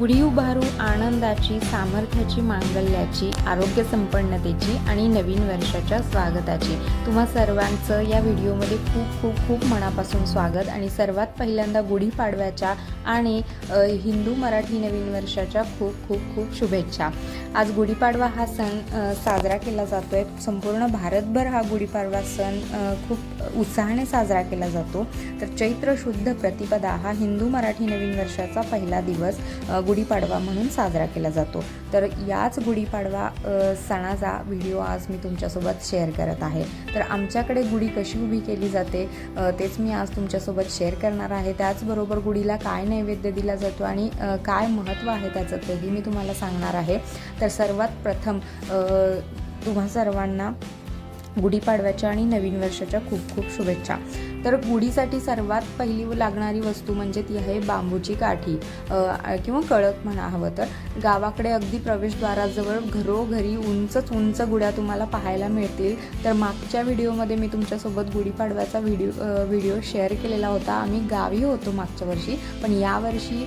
गुढी उभारू आनंदाची सामर्थ्याची मांगल्याची आरोग्य संपन्नतेची आणि नवीन वर्षाच्या स्वागताची. तुम्हा सर्वांचं या व्हिडिओमध्ये खूप खूप खूप मनापासून स्वागत आणि सर्वात पहिल्यांदा गुढीपाडव्याच्या आणि हिंदू मराठी नवीन वर्षाच्या खूप खूप खूप शुभेच्छा. आज गुढीपाडवा हा सण साजरा केला जातो आहे संपूर्ण भारतभर हा गुढीपाडवा सण खूप उत्साहाने साजरा केला जातो. तर चैत्र शुद्ध प्रतिपदा हा हिंदू मराठी नवीन वर्षाचा पहिला दिवस. गुढीपाडवा म्हणून साजरा केला जातो. तर याच गुढीपाडवा सणाचा व्हिडिओ आज मी तुमच्यासोबत शेअर करत आहे. तर आमच्याकडे गुढी कशी उभी केली जाते तेच मी आज तुमच्यासोबत शेअर करणार आहे. त्याचबरोबर गुढीला काय नैवेद्य दिला जातो आणि काय महत्त्व आहे त्याचं तेही मी तुम्हाला सांगणार आहे. तर सर्वात प्रथम तुम्हा सर्वांना गुढीपाडव्याच्या आणि नवीन वर्षाच्या खूप खूप शुभेच्छा. तर गुढीसाठी सर्वात पहिली लागणारी वस्तू म्हणजे ती आहे बांबूची काठी किंवा कळक म्हणा हवं तर. गावाकडे अगदी प्रवेशद्वाराजवळ घरोघरी उंचच उंच गुढ्या तुम्हाला पाहायला मिळतील. तर मागच्या व्हिडिओमध्ये मी तुमच्यासोबत गुढीपाडव्याचा व्हिडिओ व्हिडिओ शेअर केलेला होता. आम्ही गावी होतो मागच्या वर्षी पण यावर्षी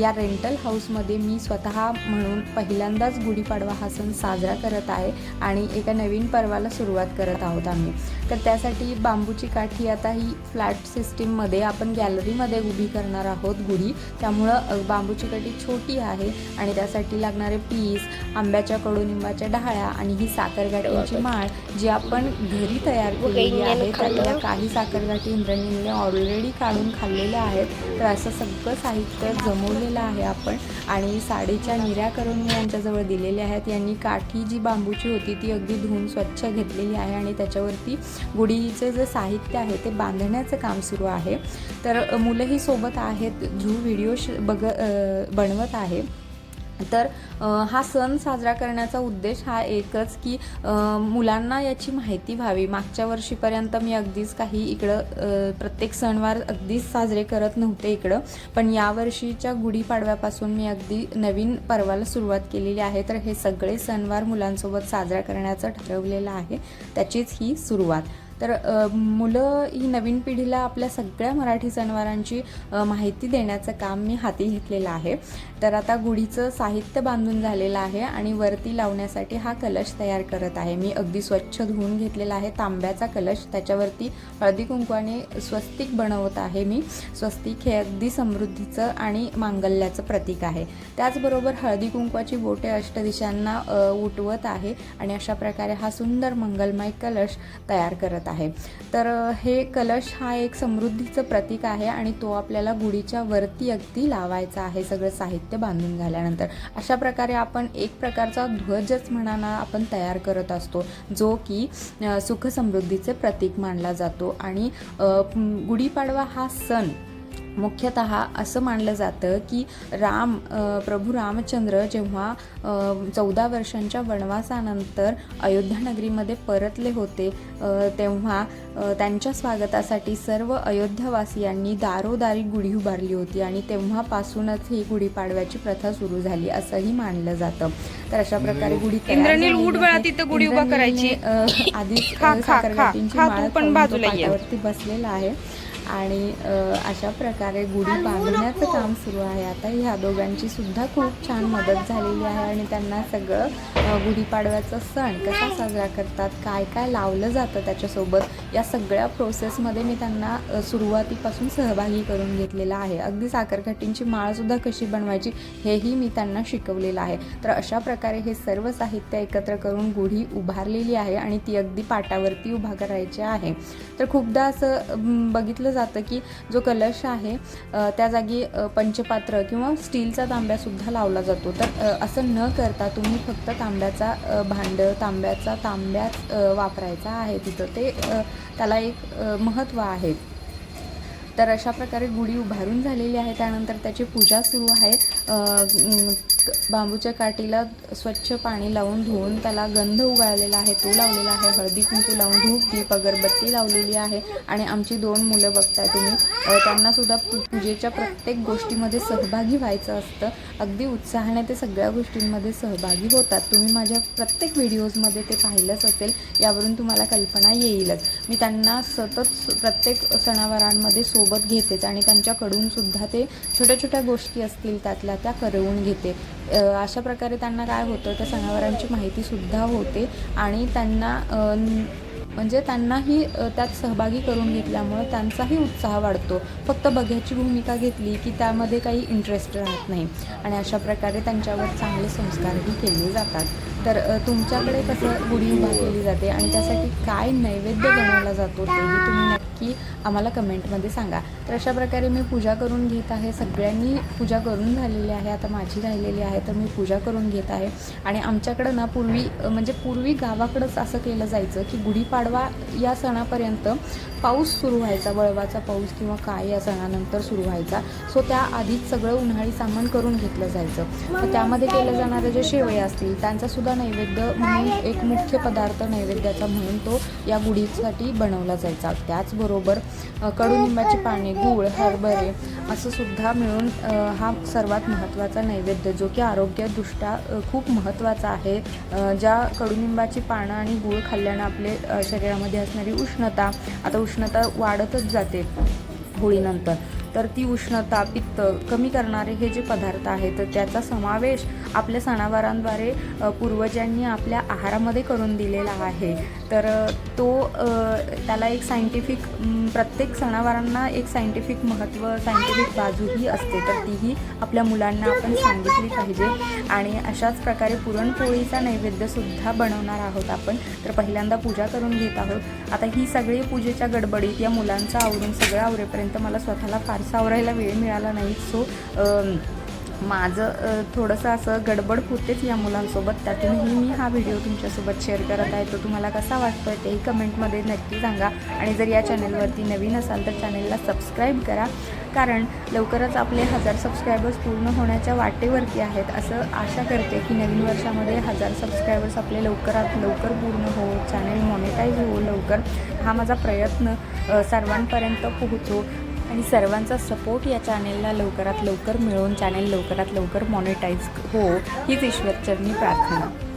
या रेंटल हाऊसमध्ये मी स्वतः म्हणून पहिल्यांदाच गुढीपाडवा हा सण साजरा करत आहे आणि एका नवीन पर्वाला सुरुवात करत आहोत आम्ही. तर त्यासाठी बांबूची काठी आता ही फ्लॅट सिस्टीममध्ये आपण गॅलरीमध्ये उभी करणार आहोत गुढी. त्यामुळं बांबूची काठी छोटी आहे आणि त्यासाठी लागणारे पीस आंब्याच्या कडुनिंबाच्या डहाळ्या आणि ही साखरगाठींची माळ जी आपण घरी तयार केलेली आहे त्यातल्या काही साखरगाठी इंद्रणीने ऑलरेडी काढून खाल्लेल्या आहेत. तर असं सगळं साहित्य जमवलेलं आहे आपण आणि साडीच्या निऱ्या करून मी यांच्याजवळ दिलेल्या आहेत. यांनी काठी जी बांबूची होती ती अगदी धुवून स्वच्छ घेतलेली आहे आणि त्याच्यावरती गुढीचं जे साहित्य आहे ते बांधण्याचं काम सुरू आहे. तर मुलंही सोबत आहेत झू व्हिडिओ श बघ बनवत आहे. तर हा सण साजरा करण्याचा उद्देश हा एकच की मुलांना याची माहिती व्हावी. मागच्या वर्षीपर्यंत मी अगदीच काही इकडं प्रत्येक सणवार अगदीच साजरे करत नव्हते इकडं. पण यावर्षीच्या गुढीपाडव्यापासून मी अगदी नवीन पर्वाला सुरुवात केलेली आहे. तर हे सगळे सणवार मुलांसोबत साजरा करण्याचं ठरवलेलं आहे. त्याचीच ही सुरुवात. तर मुलं ही नवीन पिढीला आपल्या सगळ्या मराठी सणवारांची माहिती देण्याचं काम मी हाती घेतलेलं आहे. तर आता गुढीचं साहित्य बांधून झालेलं आहे आणि वरती लावण्यासाठी हा कलश तयार करत आहे. मी अगदी स्वच्छ धुवून घेतलेला आहे. तांब्याचा कलश त्याच्यावरती हळदी कुंकवाने स्वस्तिक बनवत आहे मी. स्वस्तिक हे अगदी समृद्धीचं आणि मांगल्याचं प्रतीक आहे. त्याचबरोबर हळदी कुंकवाची बोटे अष्टदिशांना उठवत आहे आणि अशा प्रकारे हा सुंदर मंगलमय कलश तयार करत आहे. तर हे कलश हा एक समृद्धीचं प्रतीक आहे आणि तो आपल्याला गुढीच्या वरती अगदी लावायचा आहे सगळं साहित्य बांधून झाल्यानंतर अशा प्रकारे आपण एक प्रकारचा ध्वजच म्हणा आपण तयार करत असतो जो की सुखसमृद्धीचे सुख समृद्धीचे प्रतीक मानला जातो. आणि गुढीपाडवा हा सण मुख्यतः असं मानलं जातं की राम प्रभू रामचंद्र जेव्हा चौदा वर्षांच्या वनवासानंतर अयोध्या नगरीमध्ये परतले होते तेव्हा त्यांच्या स्वागतासाठी सर्व अयोध्यावासियांनी दारोदारी गुढी उभारली होती आणि तेव्हापासूनच ही गुढीपाडव्याची प्रथा सुरू झाली असंही मानलं जातं तर अशा प्रकारे गुढी इंद्रनील, उठ आहे. तिथं गुढी उभा करायची. खा. साखरगाठींची माळ बाजूला. पाटावरती बसलेला आहे आणि अशा प्रकारे गुढी बांधण्याचं काम सुरू आहे. आता ह्या दोघांची सुद्धा खूप छान मदत झालेली आहे आणि त्यांना सगळं गुढीपाडव्याचा सण कसा साजरा करतात काय काय लावलं जातं त्याच्यासोबत या सगळ्या प्रोसेसमध्ये मी त्यांना सुरुवातीपासून सहभागी करून घेतलेला आहे. अगदी साखरखट्टींची माळसुद्धा कशी बनवायची हेही मी त्यांना शिकवलेलं आहे. तर अशा प्रकारे हे सर्व साहित्य एकत्र करून गुढी उभारलेली आहे आणि ती अगदी पाटावरती उभा करायची आहे. तर खूपदा असं बघितलं जातं की जो कलश आहे त्या जागी पंचपात्र किंवा स्टीलचा तांब्यासुद्धा लावला जातो. तर असं न करता तुम्ही फक्त तांब्याचा भांड तांब्याचा तांब्याच वापरायचा आहे तिथं. ते त्याला एक महत्त्व आहे. तर अशा प्रकारे गुढी उभारून झालेली आहे. त्यानंतर त्याची पूजा सुरू आहे. बांबूच्या काठीला स्वच्छ पाणी लावून धुवून त्याला गंध उगाळलेला आहे. तो लावलेला आहे. हळदी कुंकू लावून धूप दीप अगरबत्ती लावलेली आहे आणि आमची दोन मुलं बघताय तुम्ही. अ, त्यांनासुद्धा पूजेच्या प्रत्येक गोष्टीमध्ये सहभागी व्हायचं असतं. अगदी उत्साहाने ते सगळ्या गोष्टींमध्ये सहभागी होतात. तुम्ही माझ्या प्रत्येक व्हिडिओजमध्ये ते पाहिलंच असेल. यावरून तुम्हाला कल्पना येईलच. मी त्यांना सतत प्रत्येक सणावारांमध्ये सोबत घेतेच आणि त्यांच्याकडून सुद्धा ते छोट्या छोट्या गोष्टी असतील त्यातल्या त्या करवून घेते. अशा प्रकारे त्यांना काय होतं त्या सणावारांची माहितीसुद्धा होते आणि त्यांना म्हणजे त्यांनाही त्यात सहभागी करून घेतल्यामुळं त्यांचाही उत्साह वाढतो. फक्त बघ्याची भूमिका घेतली की त्यामध्ये काही इंटरेस्ट राहत नाही. आणि अशा प्रकारे त्यांच्यावर चांगले संस्कारही केले जातात. तर तुमच्याकडे कसं गुढी उभा केली जाते आणि त्यासाठी काय नैवेद्य बनवला जातो तेही तुम्ही नक्की आम्हाला कमेंटमध्ये सांगा. तर अशा प्रकारे मी पूजा करून घेत आहे. सगळ्यांनी पूजा करून झालेली आहे. आता माझी राहिलेली आहे तर मी पूजा करून घेत आहे. आणि आमच्याकडं ना पूर्वी म्हणजे पूर्वी गावाकडंच असं केलं जायचं की गुढीपाडवा या सणापर्यंत पाऊस सुरू व्हायचा वळवाचा पाऊस किंवा काय या सणानंतर सुरू व्हायचा. सो त्या आधीच सगळं उन्हाळी सामान करून घेतलं जायचं. त्यामध्ये केलं जाणारे जे शेवळे असतील त्यांचा सुद्धा नैवेद्य म्हणून एक मुख्य पदार्थ नैवेद्याचा म्हणून तो या गुढीसाठी बनवला जायचा. त्याचबरोबर कडुनिंबाची पाने गूळ हरभरे असं सुद्धा मिळून हा सर्वात महत्त्वाचा नैवेद्य जो की आरोग्यदृष्ट्या खूप महत्त्वाचा आहे. ज्या कडुनिंबाची पानं आणि गूळ खाल्ल्यानं आपले शरीरामध्ये असणारी उष्णता आता उष्णता वाढतच जाते होळीनंतर. तर ती उष्णता पित्त कमी करणारे हे जे पदार्थ आहेत तर त्याचा समावेश आपल्या सणावारांद्वारे पूर्वजांनी आपल्या आहारामध्ये करून दिलेला आहे. तर तो त्याला एक सायंटिफिक प्रत्येक सणावारांना एक सायंटिफिक महत्त्व सायंटिफिक बाजूही असते. तर तीही आपल्या मुलांना आपण सांगितली पाहिजे. आणि अशाच प्रकारे पुरणपोळीचा नैवेद्यसुद्धा बनवणार आहोत आपण. तर पहिल्यांदा पूजा करून घेत आहोत. आता ही सगळी पूजेच्या गडबडीत या मुलांचा आवरून सगळं आवरेपर्यंत मला स्वतःला फारसा आवरायला वेळ मिळाला नाही. सो माझं थोडंसं असं गडबड होतेच या मुलांसोबत. त्यातूनही मी हा व्हिडिओ तुमच्यासोबत शेअर करत आहे. तो तुम्हाला कसा वाटतो आहे तेही कमेंटमध्ये नक्की सांगा. आणि जर या चॅनलवरती नवीन असाल तर चॅनलला सबस्क्राईब करा. कारण लवकरच आपले हजार सबस्क्रायबर्स पूर्ण होण्याच्या वाटेवरती आहेत. असं आशा करते की नवीन वर्षामध्ये हजार सबस्क्रायबर्स आपले लवकरात लवकर पूर्ण हो चॅनल मॉनिटाईज हो लवकर. हा माझा प्रयत्न सर्वांपर्यंत पोहोचो. आणि सर्वांचा सपोर्ट या चॅनेलला लवकरात लवकर मिळून चॅनेल लवकरात लवकर मॉनिटाईज हो हीच ईश्वरचरणी प्रार्थना.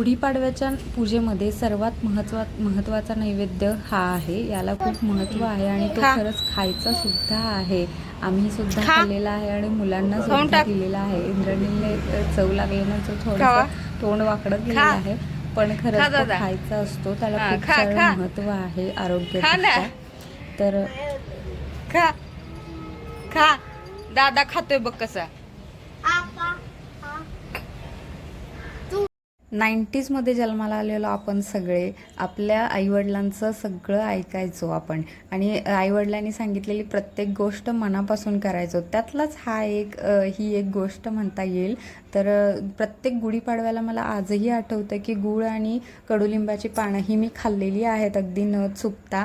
गुढीपाडव्याच्या पूजेमध्ये सर्वात महत्वा महत्त्वाचा नैवेद्य हा आहे याला खूप महत्त्व आहे आणि तो. खरंच खायचा सुद्धा आहे आम्ही सुद्धा. खाल्लेला आहे आणि मुलांना सुद्धा. दिलेला आहे इंद्रणीने चव लागल्यानं तो खावा. थोडंसं तोंड वाकडत गेलेलं. आहे पण खरंच. खायचा असतो त्याला खूप सारं. महत्त्व आहे आरोग्य. तर खा खा दादा खातोय बघ कसा नाईन्टीजमध्ये जन्माला आलेलो आपण सगळे आपल्या आईवडिलांचं सगळं ऐकायचो आपण. आणि आईवडिलांनी सांगितलेली प्रत्येक गोष्ट मनापासून करायचो. त्यातलाच हा एक ही एक गोष्ट म्हणता येईल. तर प्रत्येक गुढीपाडव्याला मला आजही आठवतं की गूळ आणि कडुलिंबाची पानं ही मी खाल्लेली आहेत. अगदी न चुकता.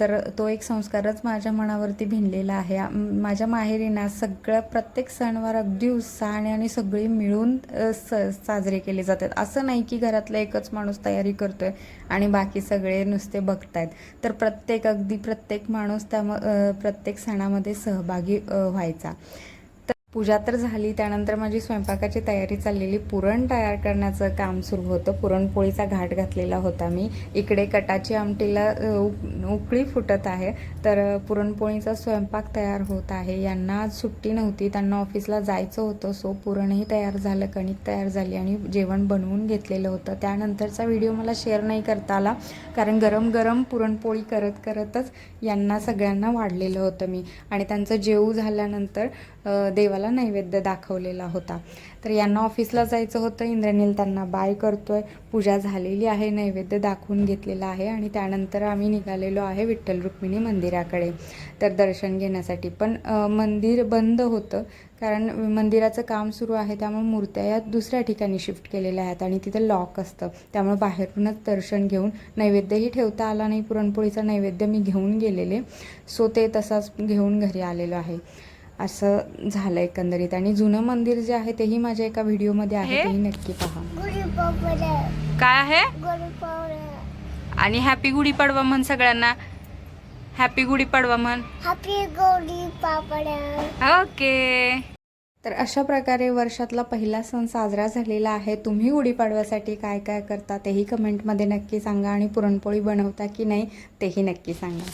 तर तो एक संस्कारच माझ्या मनावरती भिनलेला आहे. माझ्या माहेरीना सगळं प्रत्येक सणवार अगदी उत्साहाने आणि सगळी मिळून स साजरे केले जातात. असं नाही की घरातला एकच माणूस तयारी करतो आहे आणि बाकी सगळे नुसते बघतायत. तर प्रत्येक अगदी प्रत्येक माणूस त्या प्रत्येक सणामध्ये सहभागी व्हायचा. पूजा तर झाली त्यानंतर माझी स्वयंपाकाची तयारी चाललेली. पुरण तयार करण्याचं काम सुरू होतं. पुरणपोळीचा घाट घातलेला होता मी. इकडे कटाची आमटीला उक- उकळी फुटत आहे. तर पुरणपोळीचा स्वयंपाक तयार होत आहे. यांना आज सुट्टी नव्हती. त्यांना ऑफिसला जायचं होतं. सो पुरणही तयार झालं कणिक तयार झाली आणि जेवण बनवून घेतलेलं होतं. त्यानंतरचा व्हिडिओ मला शेअर नाही करता आला. कारण गरम गरम पुरणपोळी करत करतच यांना सगळ्यांना वाढलेलं होतं मी. आणि त्यांचं जेवू झाल्यानंतर देवा देवाला देवाला नैवेद्य दाखवलेला होता. तर यांना ऑफिसला जायचं होतं. इंद्रनील त्यांना बाय करतोय. पूजा झालेली आहे. नैवेद्य दाखवून घेतलेला आहे आणि त्यानंतर आम्ही निघालेलो आहे विठ्ठल रुक्मिणी मंदिराकडे. तर दर्शन घेण्यासाठी. पण मंदिर बंद होतं कारण मंदिराचं काम सुरू आहे. त्यामुळे मूर्त्या या दुसऱ्या ठिकाणी शिफ्ट केलेल्या आहेत आणि तिथं लॉक असतं. त्यामुळे बाहेरूनच दर्शन घेऊन नैवेद्यही ठेवता आला नाही. पुरणपोळीचा नैवेद्य मी घेऊन गेलेले. सो ते तसाच घेऊन घरी आलेलो आहे. असं झालं एकंदरीत. आणि जुनं मंदिर जे आहे तेही माझ्या एका व्हिडिओमध्ये आहे हे? तेही नक्की पहा. काय आहे? आणि हॅपी गुढीपाडवा म्हण सगळ्यांना. हॅपी गुढीपाडवा म्हण. Happy okay. तर अशा प्रकारे वर्षातला पहिला सण साजरा झालेला आहे. तुम्ही गुढीपाडव्यासाठी काय काय करता तेही कमेंटमध्ये नक्की सांगा आणि पुरणपोळी बनवता की नाही तेही नक्की सांगा.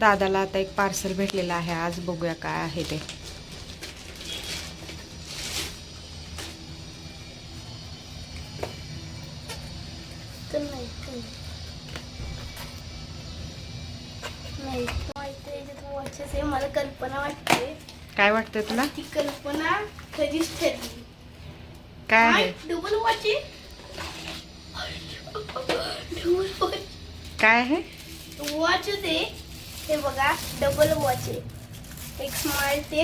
दादाला आता एक पार्सल भेटलेलं आहे. आज बघूया काय आहे ते. मला कल्पना वाटते काय वाटतं तुला? ती कल्पना कधीच ठरली. काय आहे? डबल वॉच काय आहे? वॉच आहे हे बघा डबल वॉच आहे एक स्मार्ट आहे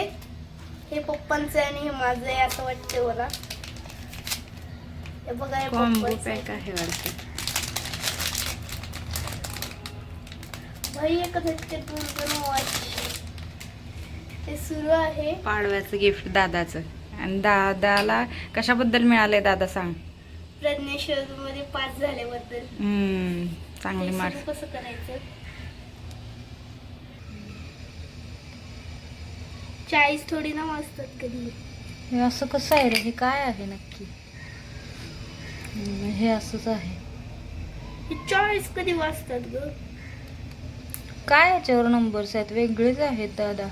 हे पप्पांचं आहे आणि हे माझं आहे असं वाटतं मला हे बघा हे कॉम्बो. पॅक आहे वाटतं. भाई एक झटके दोन दोन वॉच हे सुरू आहे. पाडव्याचं गिफ्ट दादाचं. आणि दादाला कशाबद्दल मिळालंय दादा सांग. प्रज्ञेश्वर मध्ये पास झाल्याबद्दल. हम्म, हे चांगली सुरू मार्क कसं करायचं? चाळीस थोडी ना वाजतात कधी. हे असं कसं आहे रे? हे काय आहे नक्की? हे असंच आहे. हे चाळीस कधी वाजतात ग? काय याच्यावर नंबर्स आहेत? वेगळेच आहेत दादा.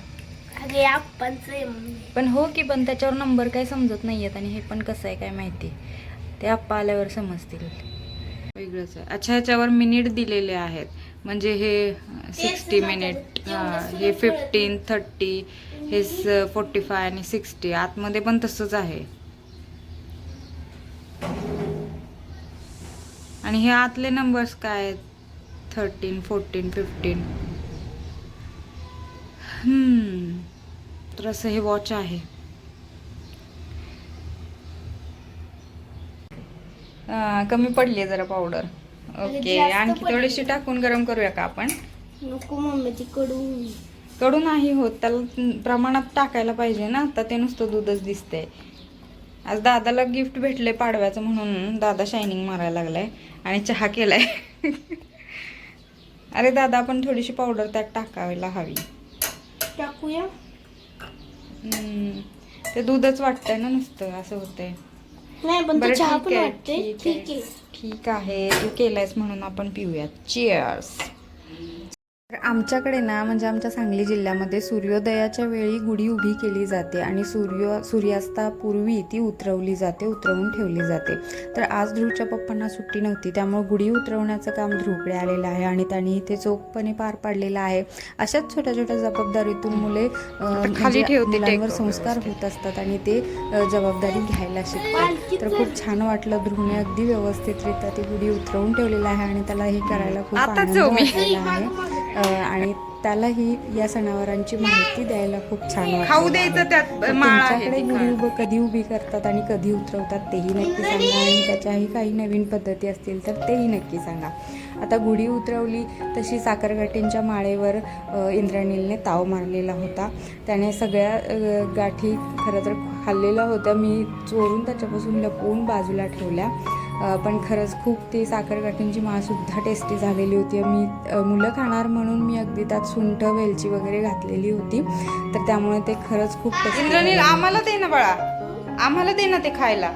अगे आप्पांचं आहे मम्मी पण हो की पण त्याच्यावर नंबर काही समजत नाही आहेत आणि हे पण कसं आहे काय माहिती? ते आप्पा आल्यावर समजतील. वेगळंच आहे. अच्छा ह्याच्यावर मिनिट दिलेले आहेत. म्हणजे हे सिक्स्टी मिनिट हे फिफ्टीन थर्टी हे फोर्टी फाय आणि सिक्स्टी आतमध्ये पण तसंच आहे. आणि हे आतले नंबर्स काय आहेत? थर्टीन फोर्टीन फिफ्टीन तर असं हे वॉच आहे. कमी पडली आहे जरा पावडर ओके आणखी. थोडीशी टाकून गरम करूया का आपण? नको मम्मी ती कडू कडू नाही होत त्याला प्रमाणात टाकायला पाहिजे ना आता ते नुसतं दूधच दिसतंय. आज दादाला गिफ्ट भेटले पाडव्याचं म्हणून दादा शायनिंग मारायला लागलाय आणि चहा केलाय. अरे दादा आपण थोडीशी पावडर त्यात टाकायला हवी. टाकूया? ते दूधच वाटतंय ना नुसतं असं होतंय. नाही पण चहा ठीक पण आहे वाटते ठीक आहे. ठीक आहे तू केलायस म्हणून आपण पिऊयात. चिअर्स तर आमच्याकडे ना म्हणजे आमच्या सांगली जिल्ह्यामध्ये सूर्योदयाच्या वेळी गुढी उभी केली जाते आणि सूर्य सूर्यास्तापूर्वी ती उतरवली जाते उतरवून ठेवली जाते. तर आज ध्रुवच्या पप्पांना सुट्टी नव्हती त्यामुळे गुढी उतरवण्याचं काम ध्रुवकडे आलेलं आहे आणि त्यांनी ते चोखपणे पार पाडलेलं आहे. अशाच छोट्या छोट्या जबाबदारीतून मुले खाली म्हणजे मुलांवर. संस्कार होत असतात आणि ते जबाबदारी घ्यायला शिकतात. तर खूप छान वाटलं ध्रुवने अगदी व्यवस्थितरित्या ती गुढी उतरवून ठेवलेली आहे आणि त्याला हे करायला खूप आनंद आहे. आणि त्यालाही या सणावारांची माहिती द्यायला खूप छान खाऊ. द्यायचं त्यात तुमच्याकडे गुढी. उभं कधी उभी करतात आणि कधी उतरवतात तेही नक्की सांगा. आणि त्याच्याही काही नवीन पद्धती असतील तर तेही नक्की सांगा. आता गुढी उतरवली तशी साखरगाठींच्या माळेवर इंद्राणीलने ताव मारलेला होता. त्याने सगळ्या गाठी खरं तर खाल्लेल्या होत्या. मी चोरून त्याच्यापासून लपवून बाजूला ठेवल्या. पण खरंच खूप ती साखरगाठींची माळसुद्धा टेस्टी झालेली होती. मी मुलं खाणार म्हणून मी अगदी त्यात सुंठ वेलची वगैरे घातलेली होती. तर त्यामुळे ते खरंच खूप इंद्रनील. आम्हाला दे ना बाळा. आम्हाला दे ना ते खायला.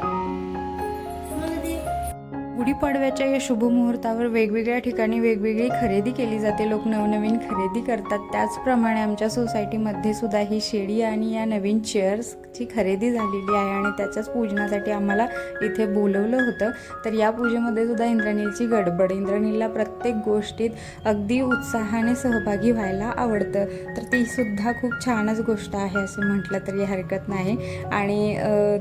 गुढीपाडव्याच्या या शुभमुहूर्तावर वेगवेगळ्या ठिकाणी वेगवेगळी खरेदी केली जाते. लोक नवनवीन खरेदी करतात. त्याचप्रमाणे आमच्या सोसायटीमध्ये सुद्धा ही शेळी आणि या नवीन चेअर्सची खरेदी झालेली आहे आणि त्याच्याच पूजनासाठी आम्हाला इथे बोलवलं होतं. तर या पूजेमध्ये सुद्धा इंद्रनीलची गडबड. इंद्रनीलला प्रत्येक गोष्टीत अगदी उत्साहाने सहभागी व्हायला आवडतं. तर ती सुद्धा खूप छानच गोष्ट आहे असं म्हटलं तरी हरकत नाही. आणि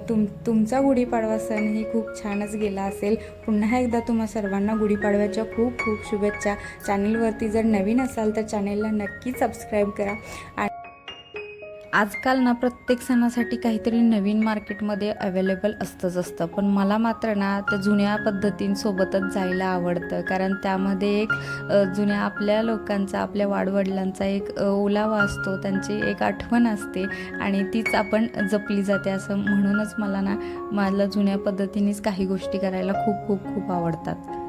तुम तुमचा गुढीपाडवा सण ही खूप छानच गेला असेल. पुन्हा एकदा तुम्हा सर्वांना गुढीपाडव्याच्या खूप खूप शुभेच्छा. चॅनलवरती जर नवीन असाल तर चॅनेलला नक्की सबस्क्राईब करा. आणि आजकाल ना प्रत्येक सणासाठी काहीतरी नवीन मार्केटमध्ये अवेलेबल असतंच असतं. पण मला मात्र ना त्या जुन्या पद्धतींसोबतच जायला आवडतं. कारण त्यामध्ये एक जुन्या आपल्या लोकांचा आपल्या वाडवडिलांचा एक ओलावा असतो. त्यांची एक आठवण असते आणि तीच आपण जपली जाते असं म्हणूनच मला ना मला जुन्या पद्धतीनेच काही गोष्टी करायला खूप खूप खूप आवडतात.